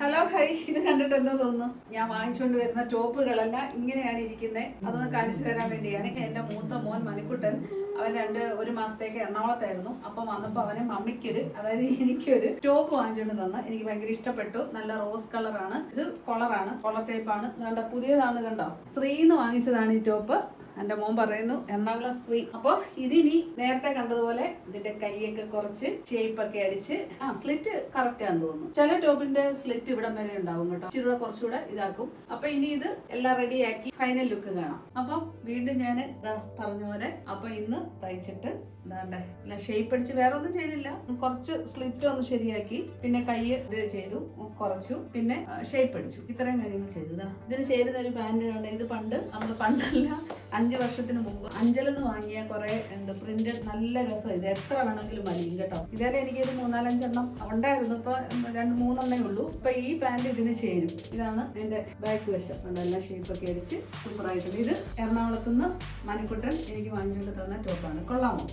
Hello high ഇത് കണ്ടിട്ട് എന്തോ തോന്നുന്നു? ഞാൻ വാങ്ങിച്ചുകൊണ്ട് വരുന്ന ടോപ്പുകളല്ല ഇങ്ങനെയാണ് ഇരിക്കുന്നത് അതൊന്ന് കാണിച്ചു തരാൻ വേണ്ടിയാണ് എന്റെ മൂത്ത മോൻ മണിക്കുട്ടൻ. അവൻ രണ്ട് ഒരു മാസത്തേക്ക് എറണാകുളത്തായിരുന്നു. അപ്പം വന്നപ്പോൾ അവന് മമ്മിക്കൊരു അതായത് എനിക്കൊരു ടോപ്പ് വാങ്ങിച്ചുകൊണ്ട് തന്നു. എനിക്ക് ഭയങ്കര ഇഷ്ടപ്പെട്ടു. നല്ല റോസ് കളറാണ്. ഇത് കൊളറാണ്. കൊളർ ടൈപ്പാണ്. കണ്ട പുതിയതാണ് കണ്ടോ? സ്ത്രീന്ന് വാങ്ങിച്ചതാണ് ഈ ടോപ്പ്. എന്റെ മോൻ പറയുന്നു എറണാകുളം സ്ത്രീ അപ്പോൾ ഇതിനി നേരത്തെ കണ്ടതുപോലെ ഇതിന്റെ കൈയൊക്കെ കുറച്ച് ഷേപ്പ് ഒക്കെ അടിച്ച് ആ സ്ലിറ്റ് കറക്റ്റ് ആണെന്ന് തോന്നുന്നു. ചില ടോപ്പിന്റെ സ്ലിറ്റ് ഇവിടം വരെ ഉണ്ടാവും കേട്ടോ. ഇച്ചിരി കൂടെ കുറച്ചുകൂടെ ഇതാക്കും. അപ്പൊ ഇനി ഇത് എല്ലാം റെഡിയാക്കി ഫൈനൽ ലുക്ക് കാണാം. അപ്പം വീണ്ടും ഞാൻ പറഞ്ഞ പോലെ അപ്പൊ ഇന്ന് തയ്ച്ചിട്ട് അല്ല ഷേപ്പ് അടിച്ച് വേറെ ഒന്നും ചെയ്തില്ല. കുറച്ച് സ്ലിറ്റ് ഒന്ന് ശരിയാക്കി പിന്നെ കൈ ഇത് ചെയ്തു കുറച്ചു പിന്നെ ഷേപ്പ് അടിച്ചു. ഇത്രയും കാര്യങ്ങൾ ചെയ്തതാ ഇതിന് ചേരുന്ന ഒരു പാന്റ് ഉണ്ട് ഇത് പണ്ട് നമ്മൾ പണ്ടല്ല അഞ്ച് വർഷത്തിന് മുമ്പ് അഞ്ചലെന്ന് വാങ്ങിയ കുറെ എന്താ പ്രിന്റ് നല്ല രസം. ഇത് എത്ര വേണമെങ്കിലും മതിയും കേട്ടോ. ഇതേരെ എനിക്ക് ഒരു മൂന്നാലഞ്ചെണ്ണം ഉണ്ടായിരുന്നു. ഇപ്പൊ രണ്ട് മൂന്നെണ്ണേ ഉള്ളൂ. ഇപ്പൊ ഈ പാന്റ് ഇതിന് ചേരും. ഇതാണ് എന്റെ ബാക്ക് വശം. ഷേപ്പ് ഒക്കെ അടിച്ച് സൂപ്പറായിട്ടുണ്ട് ഇത് എറണാകുളത്ത് നിന്ന് മണിക്കുട്ടൻ എനിക്ക് വാങ്ങിച്ചുകൊണ്ട് തന്ന ടോപ്പാണ് കൊള്ളാമോ?